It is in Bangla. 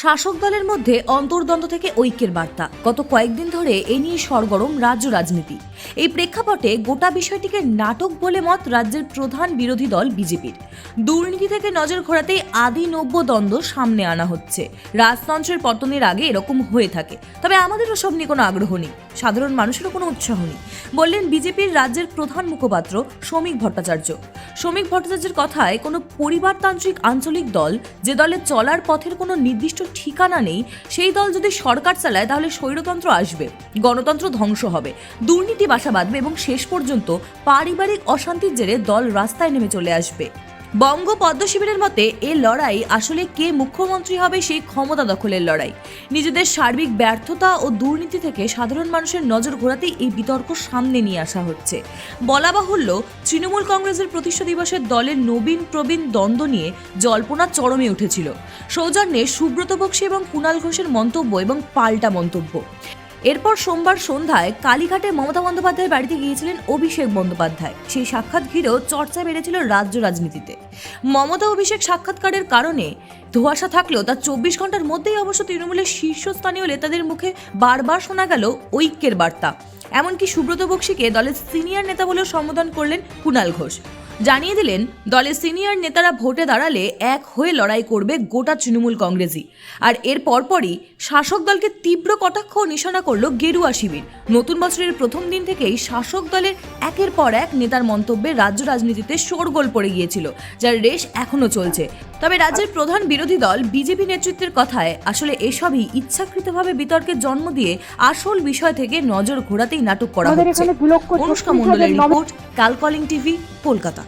শাসক দলের মধ্যে অন্তর্দ্বন্দ্ব থেকে ঐক্যের বার্তা। গত কয়েকদিন ধরে এ নিয়ে সরগরম রাজ্য রাজনীতি। এই প্রেক্ষাপটে গোটা বিষয়টিকে নাটক বলে মত রাজ্যের প্রধান বিরোধী দল বিজেপির। দুর্নীতি থেকে নজর ঘোরাতেই আদি নব্য দ্বন্দ্ব সামনে আনা হচ্ছে। রাজতন্ত্রের পতনের আগে এরকম হয়ে থাকে। তবে আমাদেরও সব নিয়ে কোনো আগ্রহ নেই। সাধারণ মানুষেরও কোনো উৎসাহ নেই। বললেন বিজেপির রাজ্যের প্রধান মুখপাত্র শ্রমিক ভট্টাচার্য। শ্রমিক ভট্টাচার্যের কথায় কোনো পরিবারতান্ত্রিক আঞ্চলিক দল যে দলে চলার পথের কোনো নির্দিষ্ট ঠিকানা নেই, সেই দল যদি সরকার চালায়, তাহলে স্বৈরতন্ত্র আসবে, গণতন্ত্র ধ্বংস হবে, দুর্নীতি বাসা বাঁধবে এবং শেষ পর্যন্ত পারিবারিক অশান্তির জেরে দল রাস্তায় নেমে চলে আসবে। বঙ্গ পদ্ম শিবিরের মতে, এ লড়াই আসলে কে মুখ্যমন্ত্রী হবে সেই ক্ষমতা দখলের লড়াই। নিজেদের সার্বিক ব্যর্থতা ও দুর্নীতি থেকে সাধারণ মানুষের নজর ঘোরাতেই এই বিতর্ক সামনে নিয়ে আসা হচ্ছে। বলা বাহুল্য, তৃণমূল কংগ্রেসের প্রতিষ্ঠা দিবসের দলের নবীন প্রবীণ দ্বন্দ্ব নিয়ে জল্পনা চরমে উঠেছিল। সৌজন্যে সুব্রত বক্সী এবং কুণাল ঘোষের মন্তব্য এবং পাল্টা মন্তব্য। এরপর সোমবার সন্ধ্যায় কালীঘাটে মমতা বন্দ্যোপাধ্যায়ের বাড়িতে গিয়েছিলেন অভিষেক বন্দ্যোপাধ্যায়। সেই সাক্ষাৎ ঘিরেও চর্চা বেড়েছিল রাজ্য রাজনীতিতে। মমতা অভিষেক সাক্ষাৎকারের কারণে ধোঁয়াশা থাকলেও তার চব্বিশ ঘণ্টার মধ্যেই অবশ্য তৃণমূলের শীর্ষস্থানীয় নেতাদের মুখে বারবার শোনা গেল ঐক্যের বার্তা। এমনকি সুব্রত বক্সীকে দলের সিনিয়র নেতা বলেও সম্বোধন করলেন কুণাল ঘোষ। জানিয়ে দিলেন দলের সিনিয়র নেতারা ভোটে দাঁড়ালে এক হয়ে লড়াই করবে গোটা তৃণমূল কংগ্রেসই। আর এর পরপরই শাসক দলকে তীব্র কটাক্ষ নিশানা করল গেরুয়া শিবির। নতুন বছরের প্রথম দিন থেকেই শাসক দলের একের পর এক নেতার মন্তব্যে রাজ্য রাজনীতিতে শোরগোল পড়ে গিয়েছিল যার রেশ এখনও চলছে। তবে রাজ্যের প্রধান বিরোধী দল বিজেপি নেতৃত্বের কথায় আসলে এসবই ইচ্ছাকৃতভাবে বিতর্কের জন্ম দিয়ে আসল বিষয় থেকে নজর ঘোরাতেই নাটক করা হচ্ছে। অনুষ্কা মণ্ডলের রিপোর্ট। কাল কলিং টিভি কলকাতা।